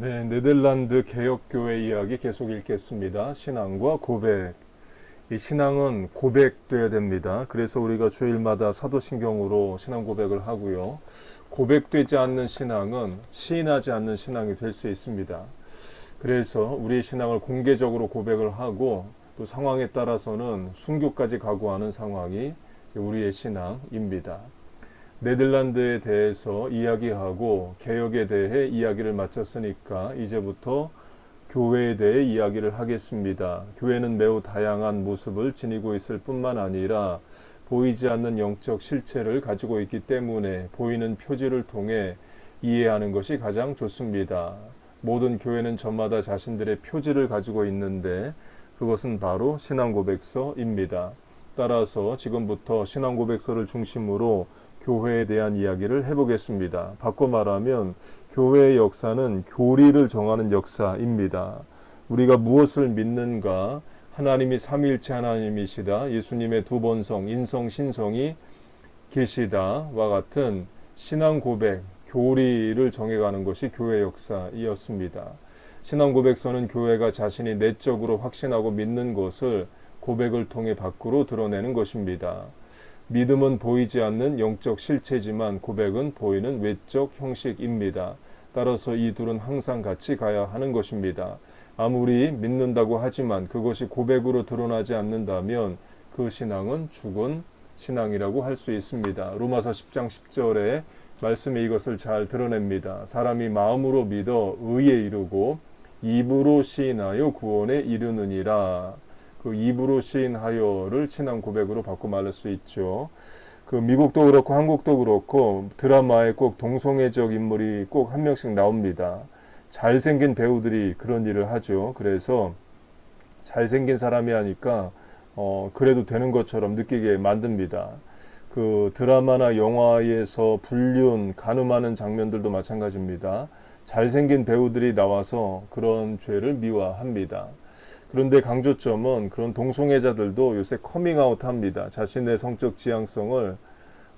네, 네덜란드 개혁교회 이야기 계속 읽겠습니다. 신앙과 고백. 이 신앙은 고백돼야 됩니다. 그래서 우리가 주일마다 사도신경으로 신앙 고백을 하고요. 고백되지 않는 신앙은 시인하지 않는 신앙이 될 수 있습니다. 그래서 우리의 신앙을 공개적으로 고백을 하고 또 상황에 따라서는 순교까지 각오하는 상황이 우리의 신앙입니다. 네덜란드에 대해서 이야기하고 개혁에 대해 이야기를 마쳤으니까 이제부터 교회에 대해 이야기를 하겠습니다. 교회는 매우 다양한 모습을 지니고 있을 뿐만 아니라 보이지 않는 영적 실체를 가지고 있기 때문에 보이는 표지를 통해 이해하는 것이 가장 좋습니다. 모든 교회는 저마다 자신들의 표지를 가지고 있는데 그것은 바로 신앙 고백서입니다. 따라서 지금부터 신앙 고백서를 중심으로 교회에 대한 이야기를 해보겠습니다. 바꿔 말하면 교회의 역사는 교리를 정하는 역사입니다. 우리가 무엇을 믿는가, 하나님이 삼위일체 하나님이시다, 예수님의 두 번성, 인성, 신성이 계시다와 같은 신앙 고백, 교리를 정해가는 것이 교회 역사이었습니다. 신앙 고백서는 교회가 자신이 내적으로 확신하고 믿는 것을 고백을 통해 밖으로 드러내는 것입니다. 믿음은 보이지 않는 영적 실체지만 고백은 보이는 외적 형식입니다. 따라서 이 둘은 항상 같이 가야 하는 것입니다. 아무리 믿는다고 하지만 그것이 고백으로 드러나지 않는다면 그 신앙은 죽은 신앙이라고 할 수 있습니다. 로마서 10장 10절에 말씀이 이것을 잘 드러냅니다. 사람이 마음으로 믿어 의에 이르고 입으로 시인하여 구원에 이르느니라. 그 입으로 시인하여를 신앙 고백으로 바꿔 말할 수 있죠. 그 미국도 그렇고 한국도 그렇고 드라마에 꼭 동성애적 인물이 꼭 한 명씩 나옵니다. 잘생긴 배우들이 그런 일을 하죠. 그래서 잘생긴 사람이 하니까 어 그래도 되는 것처럼 느끼게 만듭니다. 그 드라마나 영화에서 불륜, 간음하는 장면들도 마찬가지입니다. 잘생긴 배우들이 나와서 그런 죄를 미화합니다. 그런데 강조점은 그런 동성애자들도 요새 커밍아웃 합니다. 자신의 성적 지향성을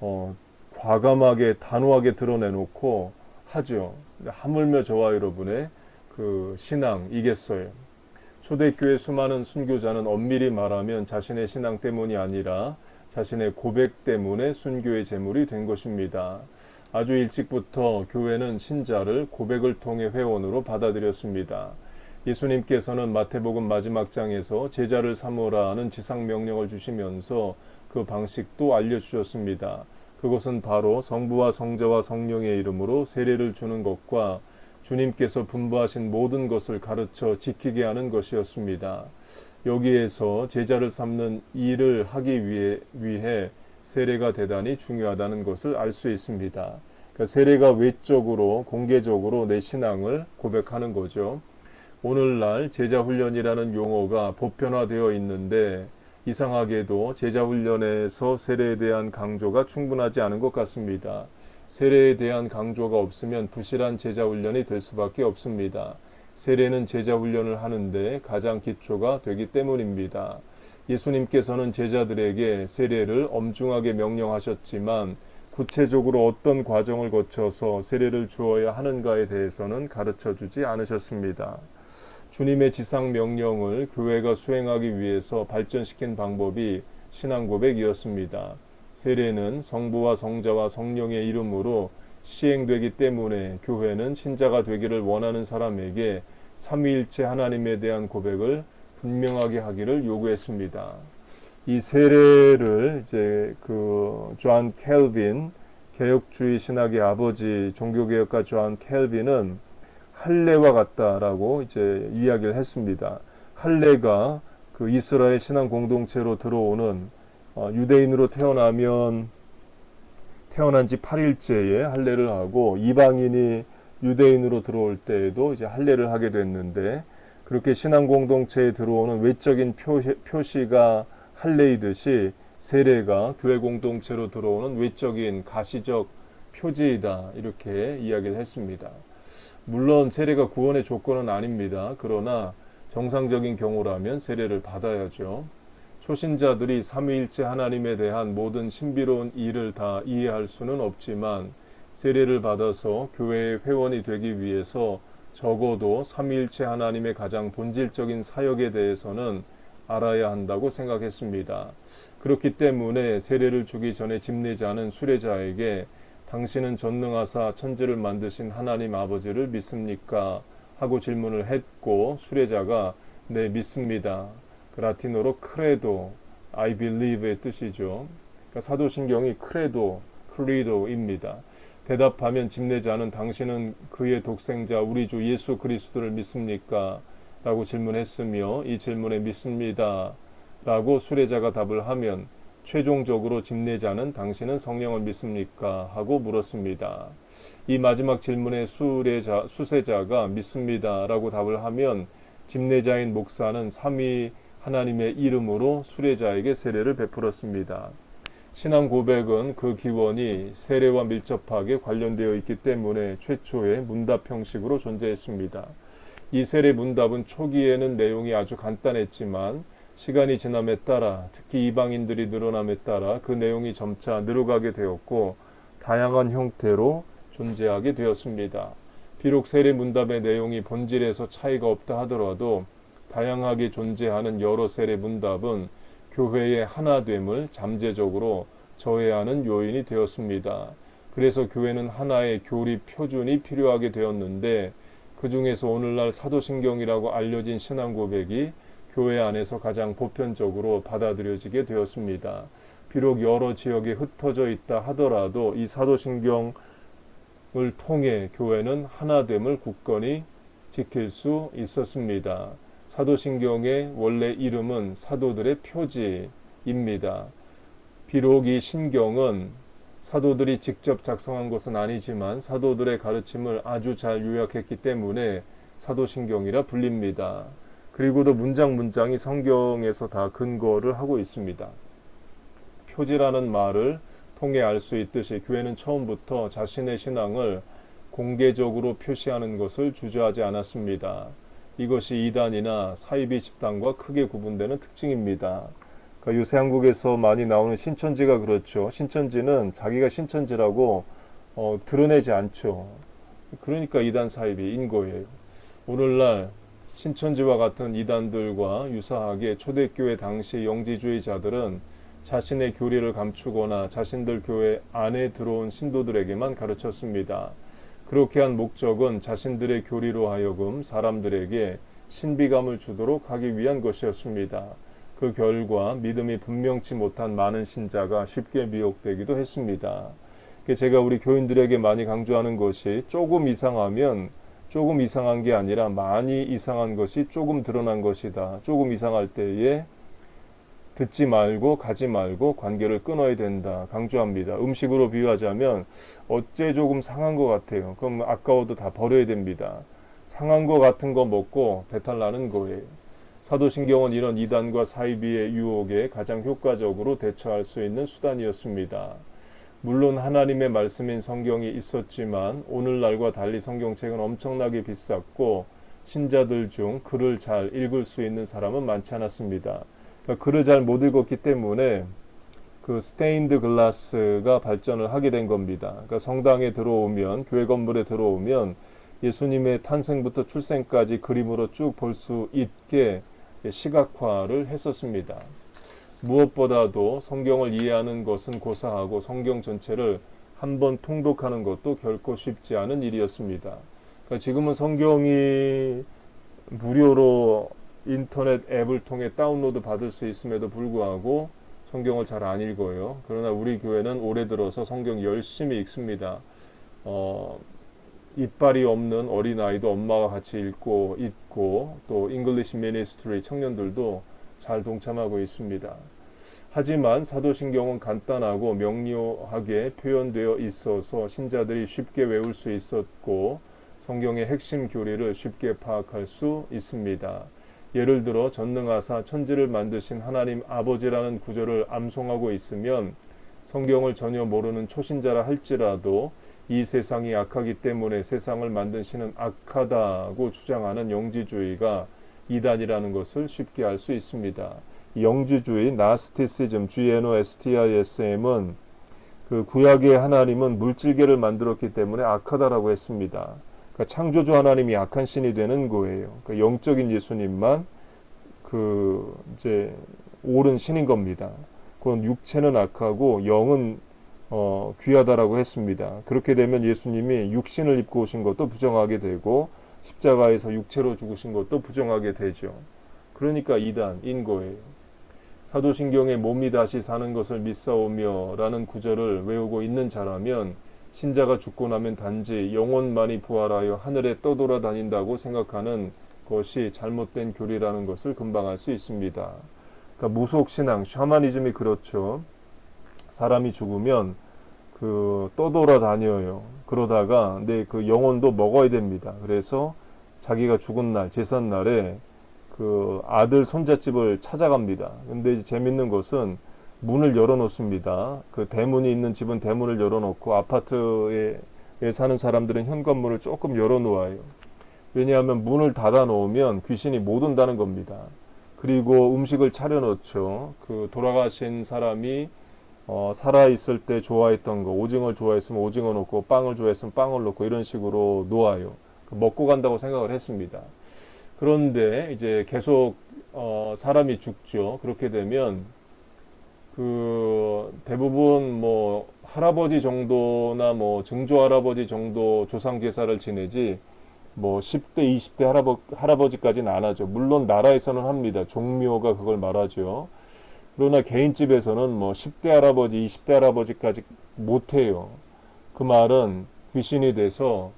어, 과감하게 단호하게 드러내놓고 하죠. 하물며 저와 여러분의 그 신앙 이겠어요. 초대교회 수많은 순교자는 엄밀히 말하면 자신의 신앙 때문이 아니라 자신의 고백 때문에 순교의 제물이 된 것입니다. 아주 일찍부터 교회는 신자를 고백을 통해 회원으로 받아들였습니다. 예수님께서는 마태복음 마지막 장에서 제자를 삼으라는 지상 명령을 주시면서 그 방식도 알려주셨습니다. 그것은 바로 성부와 성자와 성령의 이름으로 세례를 주는 것과 주님께서 분부하신 모든 것을 가르쳐 지키게 하는 것이었습니다. 여기에서 제자를 삼는 일을 하기 위해, 위해 세례가 대단히 중요하다는 것을 알 수 있습니다. 그러니까 세례가 외적으로 공개적으로 내 신앙을 고백하는 거죠. 오늘날 제자훈련이라는 용어가 보편화되어 있는데 이상하게도 제자훈련에서 세례에 대한 강조가 충분하지 않은 것 같습니다. 세례에 대한 강조가 없으면 부실한 제자훈련이 될 수밖에 없습니다. 세례는 제자훈련을 하는데 가장 기초가 되기 때문입니다. 예수님께서는 제자들에게 세례를 엄중하게 명령하셨지만 구체적으로 어떤 과정을 거쳐서 세례를 주어야 하는가에 대해서는 가르쳐 주지 않으셨습니다. 주님의 지상 명령을 교회가 수행하기 위해서 발전시킨 방법이 신앙 고백이었습니다. 세례는 성부와 성자와 성령의 이름으로 시행되기 때문에 교회는 신자가 되기를 원하는 사람에게 삼위일체 하나님에 대한 고백을 분명하게 하기를 요구했습니다. 이 세례를 이제 그존 켈빈 개혁주의 신학의 아버지 종교개혁가 존 켈빈은 할례와 같다라고 이제 이야기를 했습니다. 할례가 그 이스라엘 신앙 공동체로 들어오는 어, 유대인으로 태어나면 태어난 지 8일째에 할례를 하고 이방인이 유대인으로 들어올 때에도 이제 할례를 하게 됐는데 그렇게 신앙 공동체에 들어오는 외적인 표시, 표시가 할례이듯이 세례가 교회 공동체로 들어오는 외적인 가시적 표지이다 이렇게 이야기를 했습니다. 물론 세례가 구원의 조건은 아닙니다. 그러나 정상적인 경우라면 세례를 받아야죠. 초신자들이 삼위일체 하나님에 대한 모든 신비로운 일을 다 이해할 수는 없지만 세례를 받아서 교회의 회원이 되기 위해서 적어도 삼위일체 하나님의 가장 본질적인 사역에 대해서는 알아야 한다고 생각했습니다. 그렇기 때문에 세례를 주기 전에 집례자는 수례자에게 당신은 전능하사 천지를 만드신 하나님 아버지를 믿습니까? 하고 질문을 했고 수례자가 네 믿습니다. 그 라틴어로 크레도, I believe의 뜻이죠. 그러니까 사도신경이 크레도, 크리도입니다. 대답하면 집례자는 당신은 그의 독생자 우리 주 예수 그리스도를 믿습니까? 라고 질문했으며 이 질문에 믿습니다. 라고 수례자가 답을 하면 최종적으로 집례자는 당신은 성령을 믿습니까? 하고 물었습니다. 이 마지막 질문에 수례자, 수세자가 믿습니다. 라고 답을 하면 집례자인 목사는 삼위 하나님의 이름으로 수례자에게 세례를 베풀었습니다. 신앙 고백은 그 기원이 세례와 밀접하게 관련되어 있기 때문에 최초의 문답 형식으로 존재했습니다. 이 세례 문답은 초기에는 내용이 아주 간단했지만 시간이 지남에 따라 특히 이방인들이 늘어남에 따라 그 내용이 점차 늘어가게 되었고 다양한 형태로 존재하게 되었습니다. 비록 세례 문답의 내용이 본질에서 차이가 없다 하더라도 다양하게 존재하는 여러 세례 문답은 교회의 하나됨을 잠재적으로 저해하는 요인이 되었습니다. 그래서 교회는 하나의 교리 표준이 필요하게 되었는데 그 중에서 오늘날 사도신경이라고 알려진 신앙 고백이 교회 안에서 가장 보편적으로 받아들여지게 되었습니다. 비록 여러 지역에 흩어져 있다 하더라도 이 사도신경을 통해 교회는 하나됨을 굳건히 지킬 수 있었습니다. 사도신경의 원래 이름은 사도들의 표지입니다. 비록 이 신경은 사도들이 직접 작성한 것은 아니지만 사도들의 가르침을 아주 잘 요약했기 때문에 사도신경이라 불립니다. 그리고도 문장 문장이 성경에서 다 근거를 하고 있습니다. 표지라는 말을 통해 알 수 있듯이 교회는 처음부터 자신의 신앙을 공개적으로 표시하는 것을 주저하지 않았습니다. 이것이 이단이나 사이비 집단과 크게 구분되는 특징입니다. 그러니까 요새 한국에서 많이 나오는 신천지가 그렇죠. 신천지는 자기가 신천지라고 어, 드러내지 않죠. 그러니까 이단 사이비 인 거예요. 오늘날 신천지와 같은 이단들과 유사하게 초대교회 당시 영지주의자들은 자신의 교리를 감추거나 자신들 교회 안에 들어온 신도들에게만 가르쳤습니다. 그렇게 한 목적은 자신들의 교리로 하여금 사람들에게 신비감을 주도록 하기 위한 것이었습니다. 그 결과 믿음이 분명치 못한 많은 신자가 쉽게 미혹되기도 했습니다. 제가 우리 교인들에게 많이 강조하는 것이 조금 이상하면 조금 이상한 게 아니라 많이 이상한 것이 조금 드러난 것이다. 조금 이상할 때에 듣지 말고 가지 말고 관계를 끊어야 된다. 강조합니다. 음식으로 비유하자면 어째 조금 상한 것 같아요. 그럼 아까워도 다 버려야 됩니다. 상한 것 같은 거 먹고 배탈 나는 거예요. 사도신경은 이런 이단과 사이비의 유혹에 가장 효과적으로 대처할 수 있는 수단이었습니다. 물론 하나님의 말씀인 성경이 있었지만 오늘날과 달리 성경책은 엄청나게 비쌌고 신자들 중 글을 잘 읽을 수 있는 사람은 많지 않았습니다. 그러니까 글을 잘 못 읽었기 때문에 그 스테인드 글라스가 발전을 하게 된 겁니다. 그러니까 성당에 들어오면 교회 건물에 들어오면 예수님의 탄생부터 출생까지 그림으로 쭉 볼 수 있게 시각화를 했었습니다. 무엇보다도 성경을 이해하는 것은 고사하고 성경 전체를 한번 통독하는 것도 결코 쉽지 않은 일이었습니다. 그러니까 지금은 성경이 무료로 인터넷 앱을 통해 다운로드 받을 수 있음에도 불구하고 성경을 잘 안 읽어요. 그러나 우리 교회는 올해 들어서 성경 열심히 읽습니다. 어, 이빨이 없는 어린아이도 엄마와 같이 읽고 있고 또 잉글리시 미니스트리 청년들도 잘 동참하고 있습니다. 하지만 사도신경은 간단하고 명료하게 표현되어 있어서 신자들이 쉽게 외울 수 있었고 성경의 핵심 교리를 쉽게 파악할 수 있습니다. 예를 들어 전능하사 천지를 만드신 하나님 아버지라는 구절을 암송하고 있으면 성경을 전혀 모르는 초신자라 할지라도 이 세상이 악하기 때문에 세상을 신은 악하다고 주장하는 영지주의가 이단이라는 것을 쉽게 알 수 있습니다. 영지주의 나스티시즘 GNOSTISM은 그 구약의 하나님은 물질계를 만들었기 때문에 악하다라고 했습니다. 그러니까 창조주 하나님이 악한 신이 되는 거예요. 그러니까 영적인 예수님만 그 이제 옳은 신인 겁니다. 그건 육체는 악하고 영은 어, 귀하다라고 했습니다. 그렇게 되면 예수님이 육신을 입고 오신 것도 부정하게 되고 십자가에서 육체로 죽으신 것도 부정하게 되죠. 그러니까 이단인 거예요. 사도신경에 몸이 다시 사는 것을 믿사오며라는 구절을 외우고 있는 자라면 신자가 죽고 나면 단지 영혼만이 부활하여 하늘에 떠돌아다닌다고 생각하는 것이 잘못된 교리라는 것을 금방 알 수 있습니다. 그러니까 무속신앙, 샤머니즘이 그렇죠. 사람이 죽으면 그 떠돌아다녀요. 그러다가 내 그 영혼도 먹어야 됩니다. 그래서 자기가 죽은 날, 제삿 날에 그 아들 손자집을 찾아갑니다. 근데 재밌는 것은 문을 열어놓습니다. 그 대문이 있는 집은 대문을 열어놓고 아파트에 사는 사람들은 현관문을 조금 열어놓아요. 왜냐하면 문을 닫아 놓으면 귀신이 못 온다는 겁니다. 그리고 음식을 차려놓죠. 그 돌아가신 사람이 어, 살아있을 때 좋아했던 거, 오징어를 좋아했으면 오징어 넣고, 빵을 좋아했으면 빵을 넣고, 이런 식으로 놓아요. 그 먹고 간다고 생각을 했습니다. 그런데 이제 계속, 어, 사람이 죽죠. 그렇게 되면, 그, 대부분 뭐, 할아버지 정도나 뭐, 증조 할아버지 정도 조상 제사를 지내지, 뭐 10대, 20대 할아버, 할아버지까지는 안 하죠. 물론 나라에서는 합니다. 종묘가 그걸 말하죠. 그러나 개인집에서는 뭐 10대 할아버지, 20대 할아버지까지 못해요. 그 말은 귀신이 돼서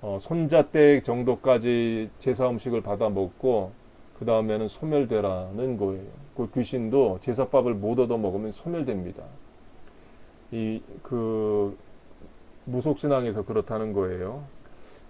어, 손자 때 정도까지 제사 음식을 받아 먹고 그 다음에는 소멸되라는 거예요. 그 귀신도 제사밥을 못 얻어 먹으면 소멸됩니다. 이 그 무속신앙에서 그렇다는 거예요.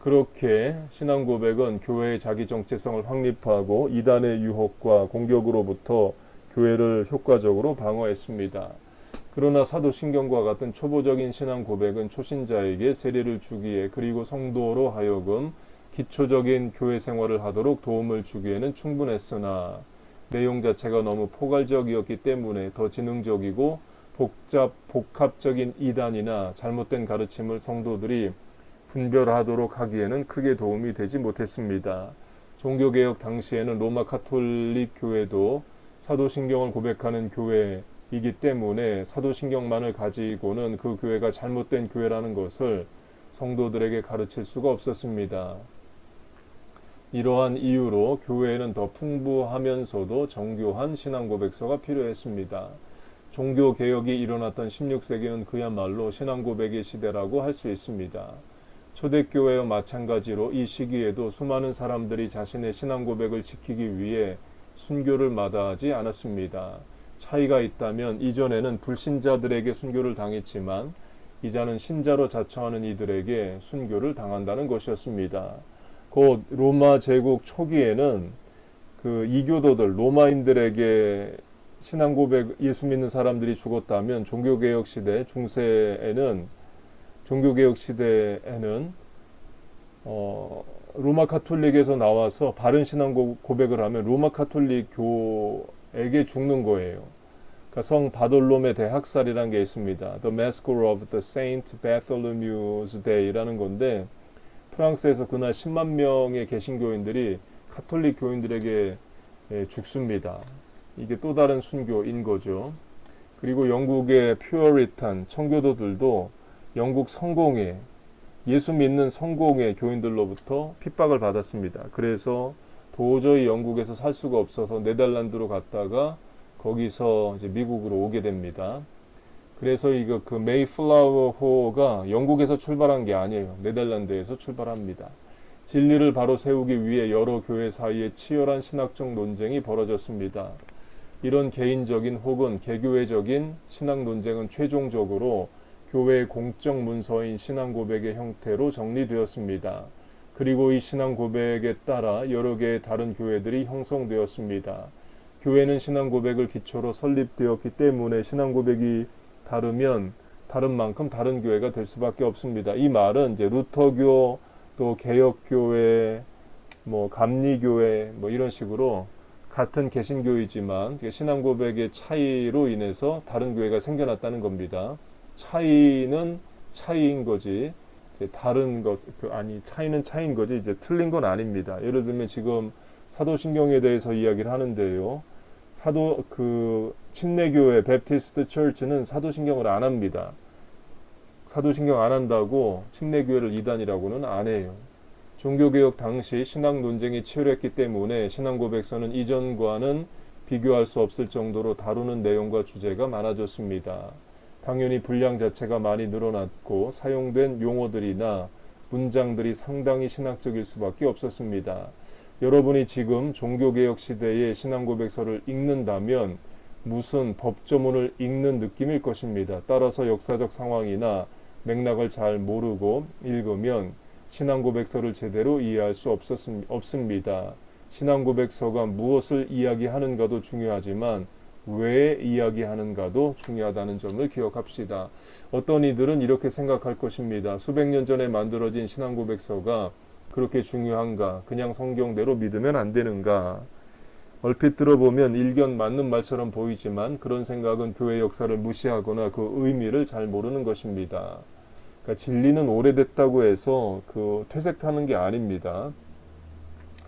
그렇게 신앙 고백은 교회의 자기 정체성을 확립하고 이단의 유혹과 공격으로부터 교회를 효과적으로 방어했습니다. 그러나 사도신경과 같은 초보적인 신앙 고백은 초신자에게 세례를 주기에 그리고 성도로 하여금 기초적인 교회 생활을 하도록 도움을 주기에는 충분했으나 내용 자체가 너무 포괄적이었기 때문에 더 지능적이고 복잡 복합적인 이단이나 잘못된 가르침을 성도들이 분별하도록 하기에는 크게 도움이 되지 못했습니다. 종교개혁 당시에는 로마 카톨릭 교회도 사도신경을 고백하는 교회이기 때문에 사도신경만을 가지고는 그 교회가 잘못된 교회라는 것을 성도들에게 가르칠 수가 없었습니다. 이러한 이유로 교회에는 더 풍부하면서도 정교한 신앙 고백서가 필요했습니다. 종교 개혁이 일어났던 16세기는 그야말로 신앙 고백의 시대라고 할 수 있습니다. 초대교회와 마찬가지로 이 시기에도 수많은 사람들이 자신의 신앙 고백을 지키기 위해 순교를 마다하지 않았습니다. 차이가 있다면 이전에는 불신자들에게 순교를 당했지만 이자는 신자로 자처하는 이들에게 순교를 당한다는 것이었습니다. 곧 로마 제국 초기에는 그 이교도들 로마인들에게 신앙 고백 예수 믿는 사람들이 죽었다면 종교 개혁 시대 중세에는 종교 개혁 시대에는 어, 로마 카톨릭에서 나와서 바른 신앙 고백을 하면 로마 카톨릭 교에게 죽는 거예요. 그러니까 성 바돌롬의 대학살이라는 게 있습니다. The Massacre of the Saint Bartholomew's Day라는 건데 프랑스에서 그날 10만 명의 개신교인들이 카톨릭 교인들에게 예, 죽습니다. 이게 또 다른 순교인 거죠. 그리고 영국의 퓨어리탄 청교도들도 영국 성공회 예수 믿는 성공의 교인들로부터 핍박을 받았습니다. 그래서 도저히 영국에서 살 수가 없어서 네덜란드로 갔다가 거기서 이제 미국으로 오게 됩니다. 그래서 이거 그 메이플라워 호가 영국에서 출발한 게 아니에요. 네덜란드에서 출발합니다. 진리를 바로 세우기 위해 여러 교회 사이에 치열한 신학적 논쟁이 벌어졌습니다. 이런 개인적인 혹은 개교회적인 신학 논쟁은 최종적으로 교회의 공적 문서인 신앙 고백의 형태로 정리되었습니다. 그리고 이 신앙 고백에 따라 여러 개의 다른 교회들이 형성되었습니다. 교회는 신앙 고백을 기초로 설립되었기 때문에 신앙 고백이 다르면 다른 만큼 다른 교회가 될 수밖에 없습니다. 이 말은 이제 루터교 또 개혁교회 뭐 감리교회 뭐 이런 식으로 같은 개신교이지만 신앙 고백의 차이로 인해서 다른 교회가 생겨났다는 겁니다. 차이는 차이인 거지 다른 것, 그 아니 차이는 차이인 거지 이제 틀린 건 아닙니다. 예를 들면 지금 사도신경에 대해서 이야기를 하는데요. 사도 그 침례교회 베프티스트 처치는 사도신경을 안 합니다. 사도신경 안 한다고 침례교회를 이단이라고는 안 해요. 종교개혁 당시 신앙 논쟁이 치열했기 때문에 신앙고백서는 이전과는 비교할 수 없을 정도로 다루는 내용과 주제가 많아졌습니다. 당연히 분량 자체가 많이 늘어났고 사용된 용어들이나 문장들이 상당히 신학적일 수밖에 없었습니다. 여러분이 지금 종교개혁 시대의 신앙고백서를 읽는다면 무슨 법조문을 읽는 느낌일 것입니다. 따라서 역사적 상황이나 맥락을 잘 모르고 읽으면 신앙고백서를 제대로 이해할 수 없었음, 없습니다. 신앙고백서가 무엇을 이야기하는가도 중요하지만 왜 이야기하는가도 중요하다는 점을 기억합시다. 어떤 이들은 이렇게 생각할 것입니다. 수백 년 전에 만들어진 신앙 고백서가 그렇게 중요한가? 그냥 성경대로 믿으면 안 되는가? 얼핏 들어보면 일견 맞는 말처럼 보이지만 그런 생각은 교회 역사를 무시하거나 그 의미를 잘 모르는 것입니다. 그러니까 진리는 오래됐다고 해서 그 퇴색하는 게 아닙니다.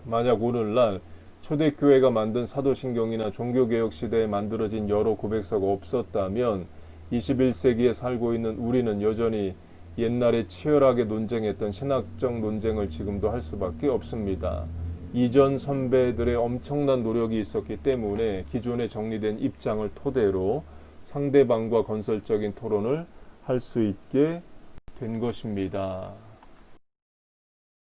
만약 오늘날 초대 교회가 만든 사도신경이나 종교개혁 시대에 만들어진 여러 고백서가 없었다면 21세기에 살고 있는 우리는 여전히 옛날에 치열하게 논쟁했던 신학적 논쟁을 지금도 할 수밖에 없습니다. 이전 선배들의 엄청난 노력이 있었기 때문에 기존에 정리된 입장을 토대로 상대방과 건설적인 토론을 할 수 있게 된 것입니다.